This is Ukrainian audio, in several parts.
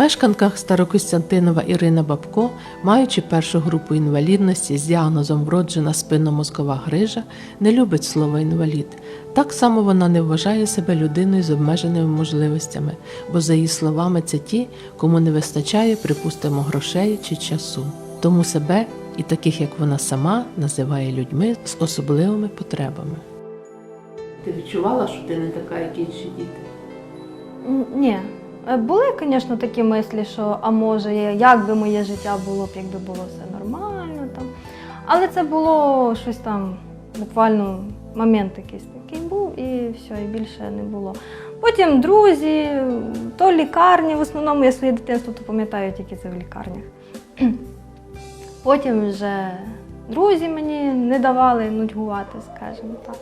Мешканка Старокостянтинова Ірина Бабко, маючи першу групу інвалідності з діагнозом вроджена спинномозкова грижа, не любить слово інвалід. Так само вона не вважає себе людиною з обмеженими можливостями, бо, за її словами, це ті, кому не вистачає, припустимо, грошей чи часу. Тому себе і таких, як вона сама, називає людьми з особливими потребами. Ти відчувала, що ти не така, як інші діти? Ні. Е, Були, звісно, такі мислі, що а може, як би моє життя було б, якби було все нормально там. Але це було щось там, буквально момент якийсь такий був, і все, і більше не було. Потім друзі, то лікарні, в основному я своє дитинство то пам'ятаю тільки це в лікарнях. Потім вже друзі мені не давали нудьгувати, скажімо так.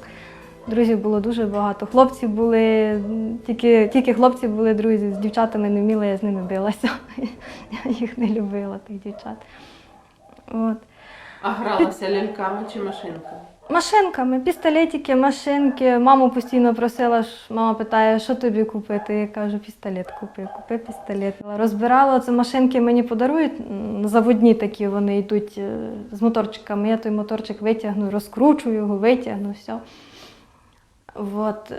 Друзів було дуже багато. Хлопці були, тільки, тільки хлопці були друзі, з дівчатами не вміла, я з ними билася. Я їх не любила, тих дівчат. От. А гралася ляльками чи машинками? Машинками, пістолетики, машинки. Маму постійно просила, мама питає, що тобі купити. Я кажу, пістолет купи, купи пістолет. Розбирала це машинки, мені подарують заводні такі, вони йдуть е, з моторчиками. Я той моторчик витягну, розкручую його, витягну, все. От,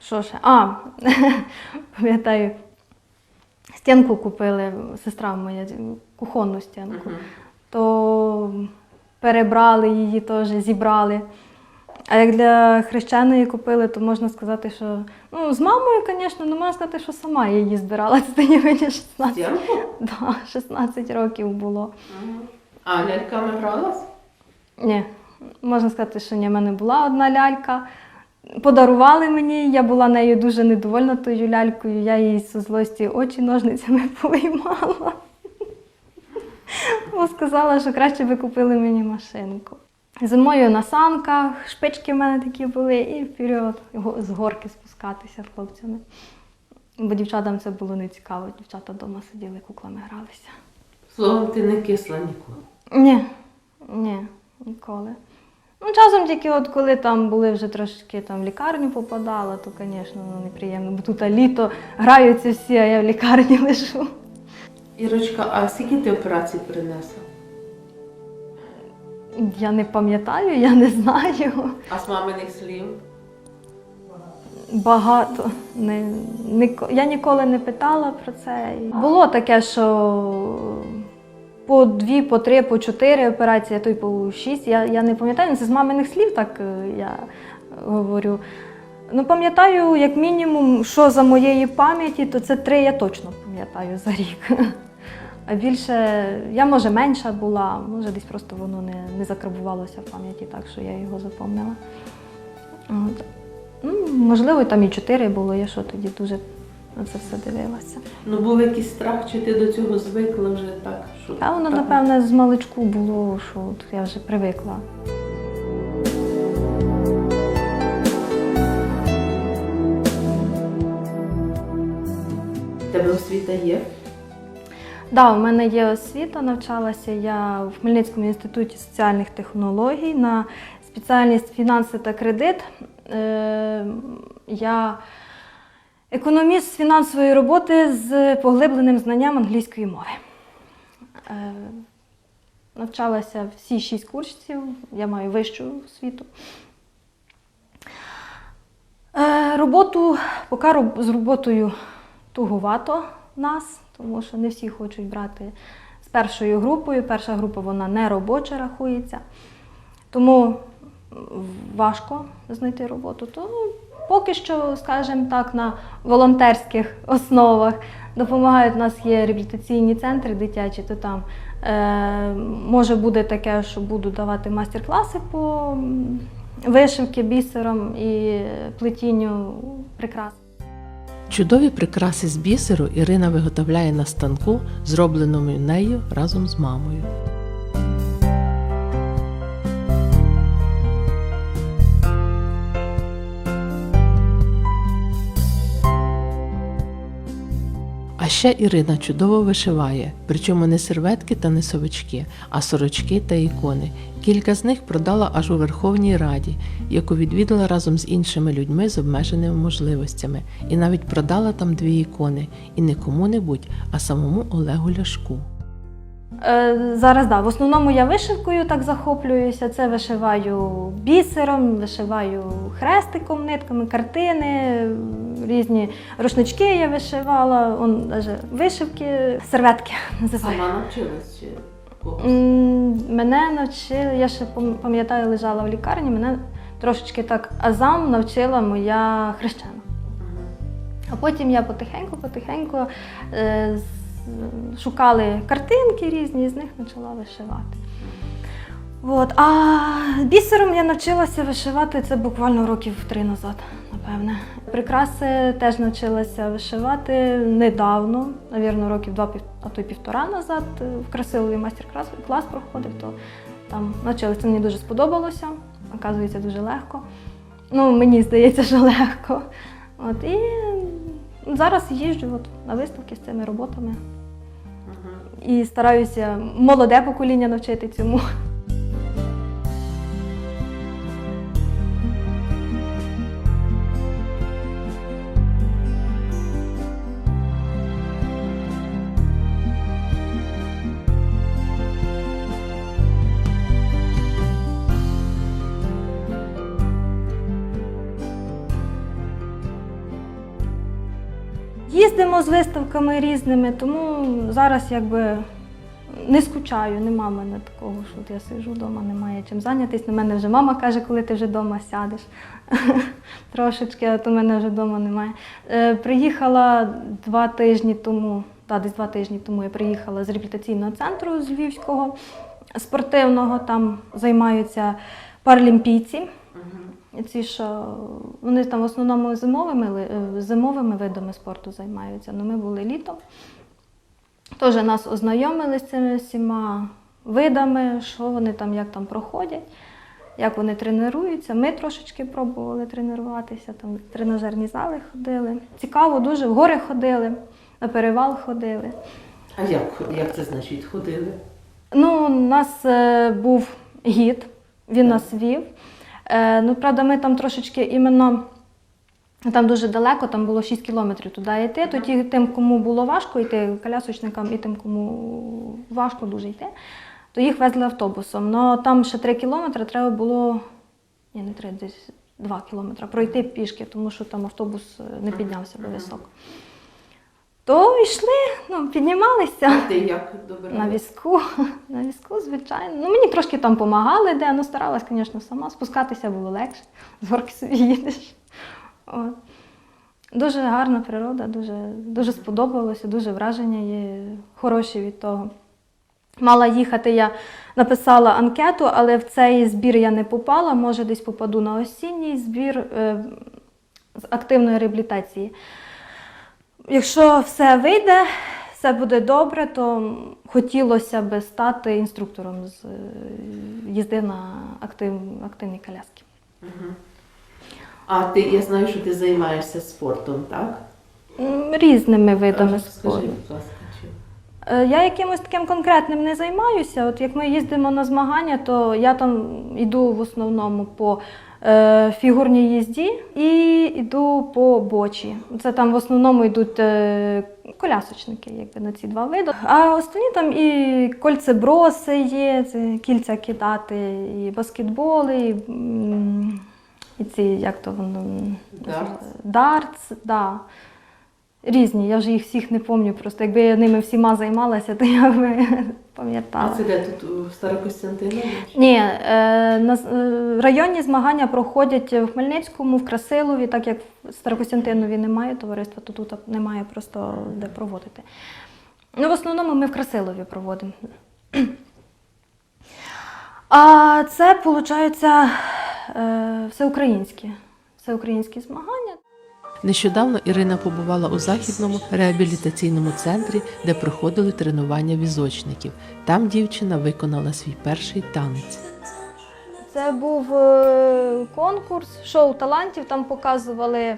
що ще? А, пам'ятаю, стінку купили, сестра моя, кухонну стінку то перебрали її теж, зібрали. А як для хрещеної купили, то можна сказати, що ну, з мамою, звісно, ну можна сказати, що сама її збирала. Це мені 16, да, 16 років було. А ляльками гралась? Ні, можна сказати, що ні, в мене була одна лялька. Подарували мені, я була нею дуже недовольна тою лялькою, я їй з злості очі ножницями повиймала. Бо сказала, що краще би купили мені машинку. Зимою на санках, шпички в мене такі були, і вперед з горки спускатися з хлопцями. Бо дівчатам це було не цікаво, дівчата вдома сиділи, куклами гралися. Словом, ти не кисла ніколи. Ні, ні, ніколи. Ну, часом тільки от коли там були вже трошки там в лікарню попадала, то, звісно, ну, неприємно, бо тут а літо граються всі, а я в лікарні лежу. Ірочка, а скільки ти операцій принесла? Я не пам'ятаю, я не знаю. А з маминих слів? Багато. Не, ніко- я ніколи не питала про це. Було таке, що по дві, по три, по чотири операції, а то й по шість. Я, я не пам'ятаю, ну, це з маминих слів так е, я говорю. Ну, пам'ятаю, як мінімум, що за моєї пам'яті, то це три я точно пам'ятаю за рік. А більше, я може менша була, може десь просто воно не, не закарбувалося в пам'яті, так що я його запомнила. От. Ну, можливо, там і чотири було, я що тоді дуже на це все дивилася. Ну, був якийсь страх, чи ти до цього звикла вже так? Що А воно, так? напевне, з маличку було, що от я вже привикла. Тебе освіта є? Да, у мене є освіта, навчалася я в Хмельницькому інституті соціальних технологій на спеціальність фінанси та кредит. Е, я економіст з фінансової роботи з поглибленим знанням англійської мови. Е, навчалася всі шість курсів, я маю вищу освіту. Е, роботу, поки з роботою туговато нас, тому що не всі хочуть брати з першою групою. Перша група вона не робоча рахується. Тому важко знайти роботу. То поки що, скажімо так, на волонтерських основах допомагають. У нас є реабілітаційні центри дитячі, то там е, може буде таке, що буду давати майстер-класи по вишивки бісером і плетінню прикрас. Чудові прикраси з бісеру Ірина виготовляє на станку, зробленому нею разом з мамою. Ще Ірина чудово вишиває, причому не серветки та не совички, а сорочки та ікони. Кілька з них продала аж у Верховній Раді, яку відвідала разом з іншими людьми з обмеженими можливостями, і навіть продала там дві ікони, і не кому-небудь, а самому Олегу Ляшку. Е, Зараз да, в основному я вишивкою так захоплююся. Це вишиваю бісером, вишиваю хрестиком, нитками, картини, різні рушнички я вишивала, он даже вишивки, серветки називаю. навчилась чи М, Мене навчили, я ще пам'ятаю, лежала в лікарні, мене трошечки так азам навчила моя хрещена. А потім я потихеньку-потихеньку е, з- шукали картинки різні, і з них почала вишивати. От. А бісером я навчилася вишивати це буквально років три назад, напевне. Прикраси теж навчилася вишивати недавно, навірно, років два, а то й півтора назад. В Красилові майстер-клас клас проходив, то там навчилася. Мені дуже сподобалося, оказується, дуже легко. Ну, мені здається, що легко. От, і зараз їжджу от, на виставки з цими роботами і стараюся молоде покоління навчити цьому. З виставками різними, тому зараз якби не скучаю, нема мене такого, що от я сиджу вдома, немає чим зайнятися. На мене вже мама каже, коли ти вже вдома сядеш. Трошечки, а то мене вже вдома немає. Е, приїхала два тижні тому, та, десь два тижні тому я приїхала з реабілітаційного центру з Львівського спортивного, там займаються паралімпійці. Ці, що вони там в основному зимовими, е, зимовими видами спорту займаються. Ну, ми були літом. Теж нас ознайомили з цими всіма видами, що вони там, як там проходять, як вони тренуються. Ми трошечки пробували тренуватися, там в тренажерні зали ходили. Цікаво, дуже в гори ходили, на перевал ходили. А як, як це значить? Ходили? Ну, у нас е, був гід, він нас вів. Е, ну, правда, ми там трошечки іменно. Там дуже далеко, там було 6 кілометрів туди йти. То ті, тим, кому було важко йти, колясочникам і тим, кому важко дуже йти, то їх везли автобусом. Но там ще 3 кілометри треба було, ні, не 3, десь 2 кілометри, пройти пішки, тому що там автобус е, не піднявся би високо. То йшли, ну, піднімалися. ти як добре? На візку, на візку, звичайно. Ну, мені трошки там допомагали, де, ну старалась, звісно, сама. Спускатися було легше, з горки собі їдеш. От. Дуже гарна природа, дуже, дуже сподобалося, дуже враження є хороші від того. Мала їхати, я написала анкету, але в цей збір я не попала. Може, десь попаду на осінній збір е, з активної реабілітації. Якщо все вийде, все буде добре, то хотілося б стати інструктором з е, їзди на актив, активній коляски. А ти, я знаю, що ти займаєшся спортом, так? Різними видами Скажи, спорту. будь ласка, чи? Е, Я якимось таким конкретним не займаюся. От як ми їздимо на змагання, то я там йду в основному по фігурній їзді і йду по бочі. Це там в основному йдуть е, колясочники, якби на ці два види. А останні там і кольцеброси є, це кільця кидати, і баскетболи, і, і ці, як то воно. Дартс. Дартс, да. Різні, я вже їх всіх не пам'ятаю. Просто якби я ними всіма займалася, то я би пам'ятала. А це де тут у Старокостянтинові? Ні, е, на е, районні змагання проходять в Хмельницькому, в Красилові, так як в Старокостянтинові немає товариства, то тут немає просто де проводити. Ну, в основному ми в Красилові проводимо. А це, виходить, всеукраїнські, всеукраїнські змагання. Нещодавно Ірина побувала у західному реабілітаційному центрі, де проходили тренування візочників. Там дівчина виконала свій перший танець. Це був е, конкурс, шоу талантів. Там показували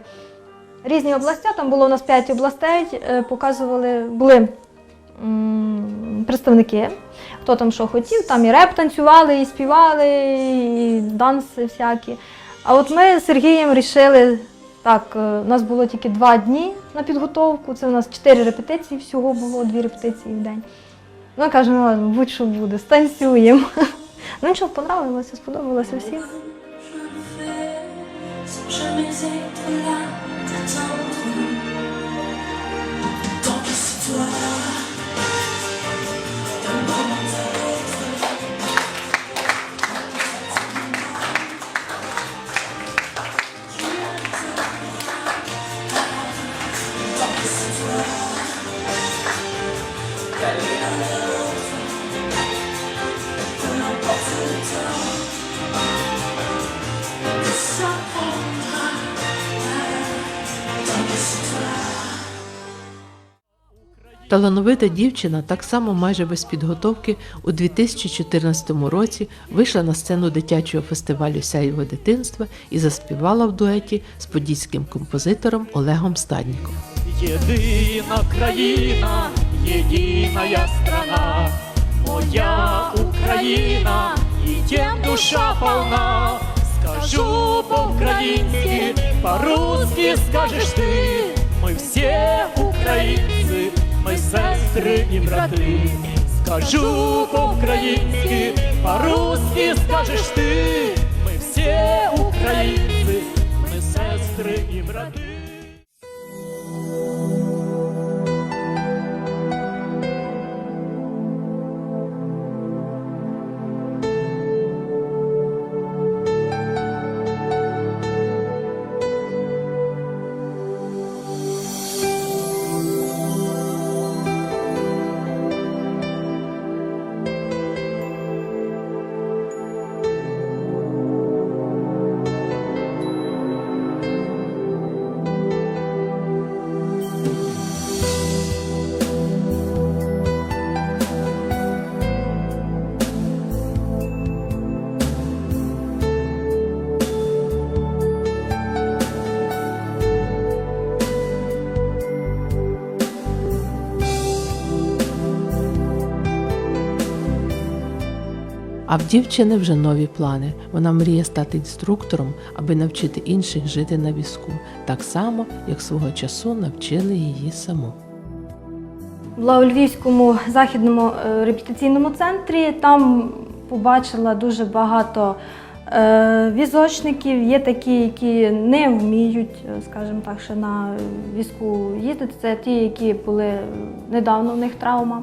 різні областя. Там було у нас п'ять областей, е, показували, були представники, хто там що хотів. Там і реп танцювали, і співали, і данси всякі. А от ми з Сергієм вирішили, так, е, у нас було тільки два дні на підготовку. Це у нас чотири репетиції всього було, дві репетиції в день. Ну, кажемо, ну будь-що буде, станцюємо. Ну нічого, понравилося, сподобалося всім. Талановита дівчина так само майже без підготовки у 2014 році вийшла на сцену дитячого фестивалю Сяєво дитинства і заспівала в дуеті з подільським композитором Олегом Стадніком. Єдина країна, єдиная страна, моя Україна, і тем душа полна. Скажу по-українськи, по-русски скажеш ти, ми всі українці, ми сестри і брати. Скажу по-українськи, по-русски скажеш ти, ми всі українці, ми сестри і брати. А в дівчини вже нові плани. Вона мріє стати інструктором, аби навчити інших жити на візку, так само, як свого часу навчили її саму. Була у західному е, репетиційному центрі. Там побачила дуже багато е, візочників. Є такі, які не вміють, е, скажімо так, ще на візку їздити. Це ті, які були недавно в них травма,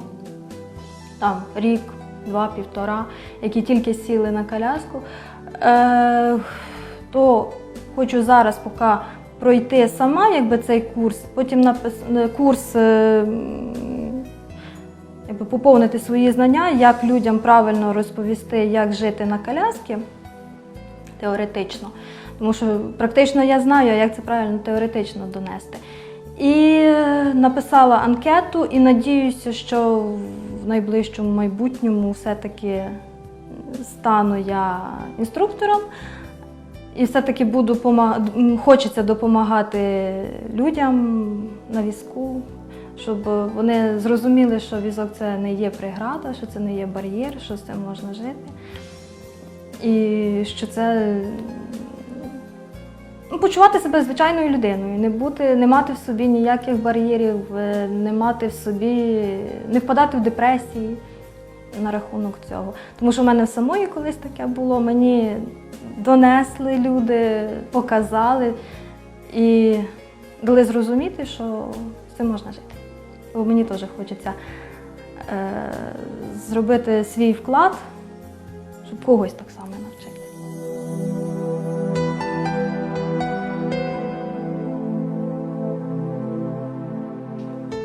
там рік, два, півтора, які тільки сіли на коляску. Е, то хочу зараз поки пройти сама якби, цей курс, потім напис... е, курс е, якби, поповнити свої знання, як людям правильно розповісти, як жити на коляскі теоретично. Тому що практично я знаю, як це правильно теоретично донести. І написала анкету і надіюся, що в найближчому майбутньому все-таки стану я інструктором. І все-таки буду хочеться допомагати людям на візку, щоб вони зрозуміли, що візок це не є преграда, що це не є бар'єр, що з цим можна жити. І що це почувати себе звичайною людиною, не бути, не мати в собі ніяких бар'єрів, е, не мати в собі, не впадати в депресії на рахунок цього. Тому що в мене в самої колись таке було. Мені донесли люди, показали і дали зрозуміти, що з можна жити. Бо мені теж хочеться е, зробити свій вклад, щоб когось так само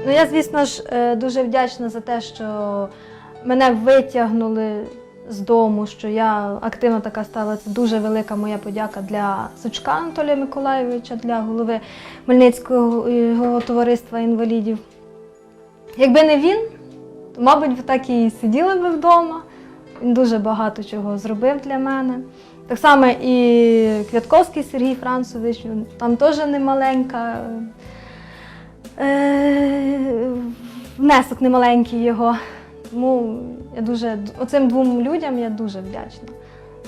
Ну, я, звісно ж, е, дуже вдячна за те, що мене витягнули з дому, що я активно така стала. Це дуже велика моя подяка для Сучка Анатолія Миколайовича, для голови Хмельницького товариства інвалідів. Якби не він, то, мабуть, так і сиділа би вдома. Він дуже багато чого зробив для мене. Так само і Квятковський Сергій Францович, там теж немаленька. Е, внесок немаленький його. Тому я дуже оцим двом людям я дуже вдячна.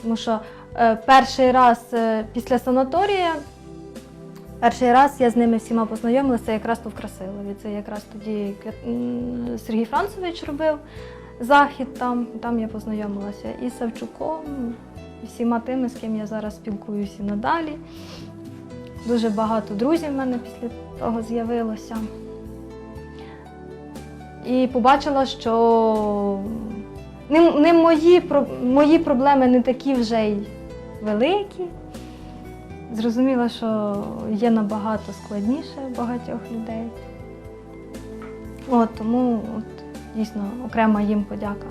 Тому що е, перший раз е, після санаторія, перший раз я з ними всіма познайомилася якраз тут в Красилові. Це якраз тоді Сергій Францович робив захід там, там я познайомилася і Савчуком, і всіма тими, з ким я зараз спілкуюся надалі. Дуже багато друзів в мене після того з'явилося. І побачила, що не, не мої, мої проблеми не такі вже й великі. Зрозуміла, що є набагато складніше багатьох людей. От, тому от, дійсно окрема їм подяка.